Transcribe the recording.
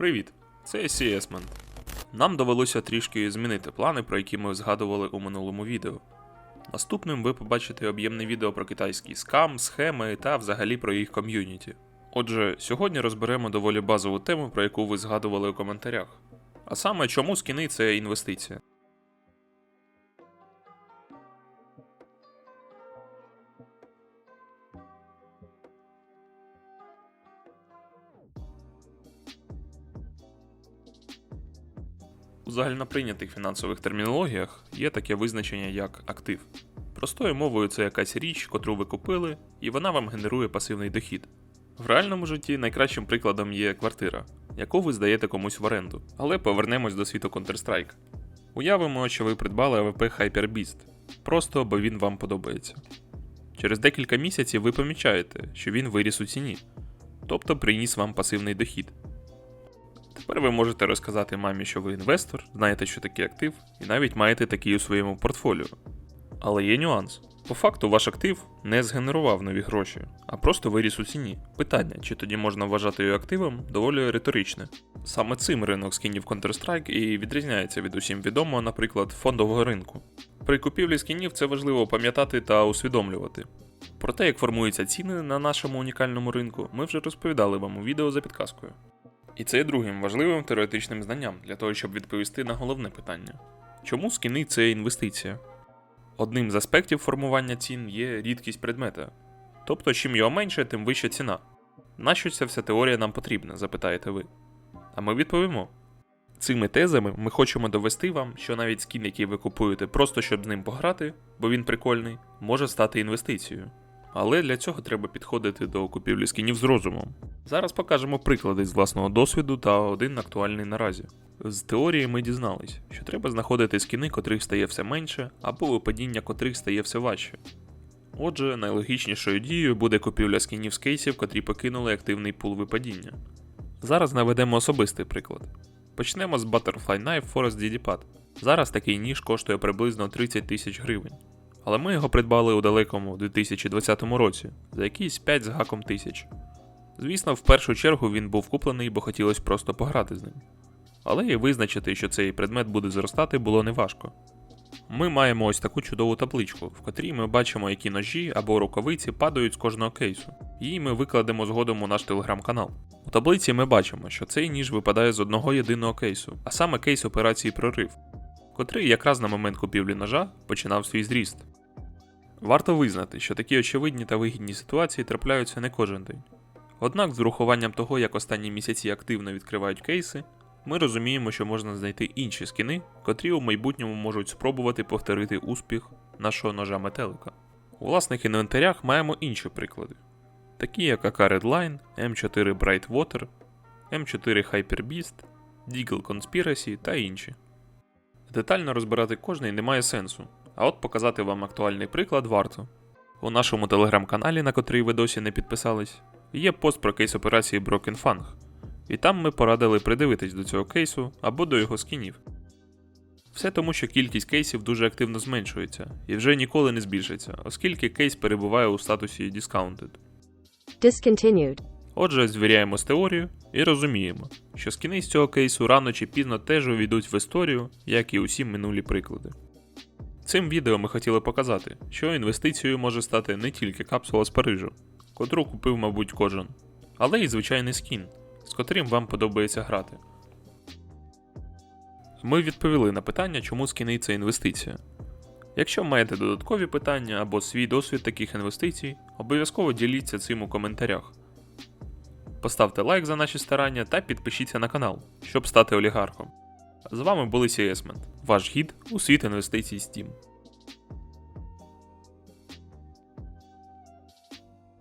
Привіт, це CSMent. Нам довелося трішки змінити плани, про які ми згадували у минулому відео. Наступним ви побачите об'ємне відео про китайський скам, схеми та взагалі про їх ком'юніті. Отже, сьогодні розберемо доволі базову тему, про яку ви згадували у коментарях. А саме, чому скіни це інвестиція. У загальноприйнятих фінансових термінологіях є таке визначення як актив. Простою мовою це якась річ, котру ви купили, і вона вам генерує пасивний дохід. В реальному житті найкращим прикладом є квартира, яку ви здаєте комусь в оренду. Але повернемось до світу Counter-Strike. Уявимо, що ви придбали АВП Hyperbeast, просто бо він вам подобається. Через декілька місяців ви помічаєте, що він виріс у ціні, тобто приніс вам пасивний дохід. Тепер ви можете розказати мамі, що ви інвестор, знаєте, що таке актив, і навіть маєте такий у своєму портфоліо. Але є нюанс. По факту ваш актив не згенерував нові гроші, а просто виріс у ціні. Питання, чи тоді можна вважати його активом, доволі риторичне. Саме цим ринок скінів Counter-Strike і відрізняється від усім відомого, наприклад, фондового ринку. При купівлі скінів це важливо пам'ятати та усвідомлювати. Про те, як формуються ціни на нашому унікальному ринку, ми вже розповідали вам у відео за підказкою. І це є другим важливим теоретичним знанням для того, щоб відповісти на головне питання: чому скіни це інвестиція? Одним з аспектів формування цін є рідкість предмета. Тобто, чим його менше, тим вища ціна. Нащо ця вся теорія нам потрібна, запитаєте ви? А ми відповімо. Цими тезами ми хочемо довести вам, що навіть скін, який ви купуєте просто щоб з ним пограти, бо він прикольний, може стати інвестицією. Але для цього треба підходити до купівлі скінів з розумом. Зараз покажемо приклади з власного досвіду та один актуальний наразі. З теорії ми дізнались, що треба знаходити скіни, котрих стає все менше, або випадіння котрих стає все важче. Отже, найлогічнішою дією буде купівля скінів з кейсів, котрі покинули активний пул випадіння. Зараз наведемо особистий приклад. Почнемо з Butterfly Knife Forest DD-Pad. Зараз такий ніж коштує приблизно 30 тисяч гривень. Але ми його придбали у далекому 2020 році за якісь 5 з гаком тисяч. Звісно, в першу чергу він був куплений, бо хотілося просто пограти з ним. Але і визначити, що цей предмет буде зростати, було неважко. Ми маємо ось таку чудову табличку, в котрій ми бачимо, які ножі або рукавиці падають з кожного кейсу. Її ми викладемо згодом у наш телеграм-канал. У таблиці ми бачимо, що цей ніж випадає з одного єдиного кейсу, а саме кейс операції Прорив, котрий якраз на момент купівлі ножа починав свій зріст. Варто визнати, що такі очевидні та вигідні ситуації трапляються не кожен день. Однак, з урахуванням того, як останні місяці активно відкривають кейси, ми розуміємо, що можна знайти інші скіни, котрі у майбутньому можуть спробувати повторити успіх нашого ножа метелика. У власних інвентарях маємо інші приклади, такі як AK Redline, M4 Brightwater, M4 Hyperbeast, Deagle Conspiracy та інші. Детально розбирати кожний немає сенсу, а от показати вам актуальний приклад варто. У нашому телеграм-каналі, на котрий ви досі не підписались, є пост про кейс операції Broken Fang, і там ми порадили придивитись до цього кейсу або до його скінів. Все тому, що кількість кейсів дуже активно зменшується і вже ніколи не збільшиться, оскільки кейс перебуває у статусі Discounted. Discontinued. Отже, звіряємо з теорією і розуміємо, що скіни з цього кейсу рано чи пізно теж увійдуть в історію, як і усі минулі приклади. Цим відео ми хотіли показати, що інвестицією може стати не тільки капсула з Парижу, котру купив, мабуть, кожен, але й звичайний скін, з котрим вам подобається грати. Ми відповіли на питання, чому скіни це інвестиція. Якщо маєте додаткові питання або свій досвід таких інвестицій, обов'язково діліться цим у коментарях. Поставте лайк за наші старання та підпишіться на канал, щоб стати олігархом. З вами були CSMent, ваш гід у світ інвестицій Steam.